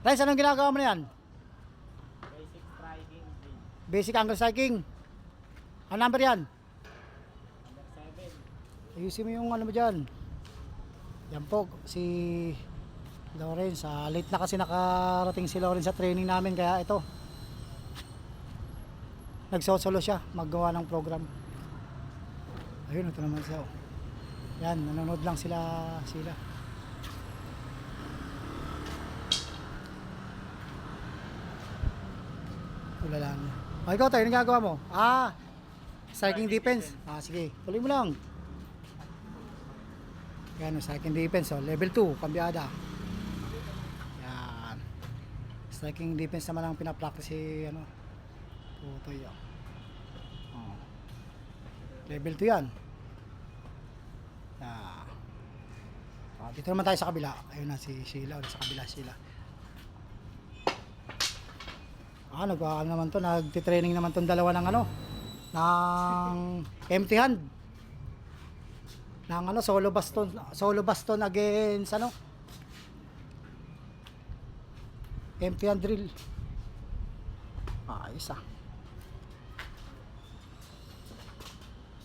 Renz, anong ginagawa mo na yan? Basic striking. Basic angle striking. Ang number yan? Number 7. Ayusin mo yung ano mo dyan. Yan po, si Lawrence. Ah, late na kasi nakarating si Lawrence sa training namin kaya ito. Nagsosolo siya, maggawa ng program. Ayun, ito naman siya. oh. Yan, nanonood lang sila sila. Wala lang. O, ikaw tayo, anong gagawa mo? Ah, striking defense. Ah, sige, tuloy mo lang. Yan, oh, striking defense. Oh. Level 2, kambyada. Yan. Striking defense naman ang pinapractice si, ano, Tutoy. Oh. Oh. Level 2 yan. Ah. Ah, dito naman tayo sa kabila. Ayun na si Sheila. Ulit sa kabila Sheila. Ah, nag ano naman to, nagti-training naman tong dalawa ng ano, ng empty hand. Ng ano, solo baston, solo baston against ano? Empty hand drill. Ah, isa.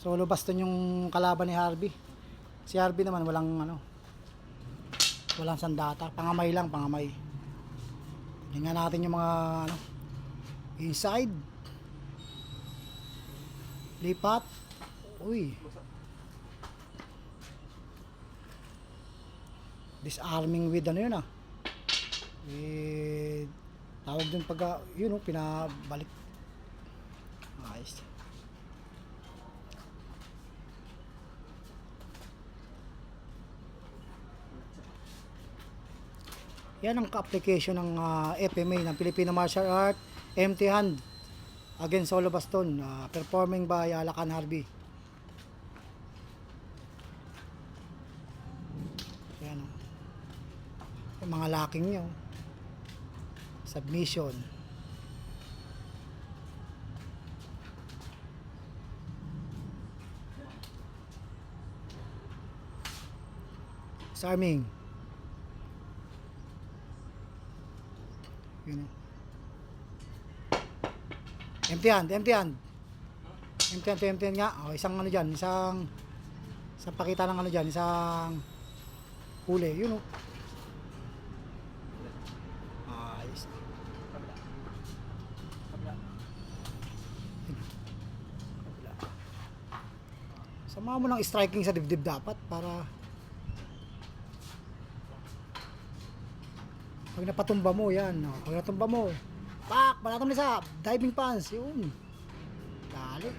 Solo baston yung kalaban ni Harvey. Si Harvey naman walang ano, walang sandata, pangamay lang, pangamay. Tingnan natin yung mga ano, inside. Lipat. Uy. Disarming with ano yun ah. With tawag dun pag yun oh, pinabalik. Ayos. Yan ang ka-application ng ah, FMA ng Filipino Martial Art Empty Hand against Solo Baston ah, performing by Alakan Harvey. Yan oh. Yung mga locking nyo. Submission. Disarming. Yun oh. Empty hand, empty hand. Empty hand, empty hand nga. O, isang ano dyan, isang isang pakita ng ano dyan, isang huli. Yun o. Ayos. Kabila. Kabila. Sama mo ng striking sa dibdib dapat para pag napatumba mo yan, no? pag natumba mo, pak, panatom na sa diving pants, yun. Dali.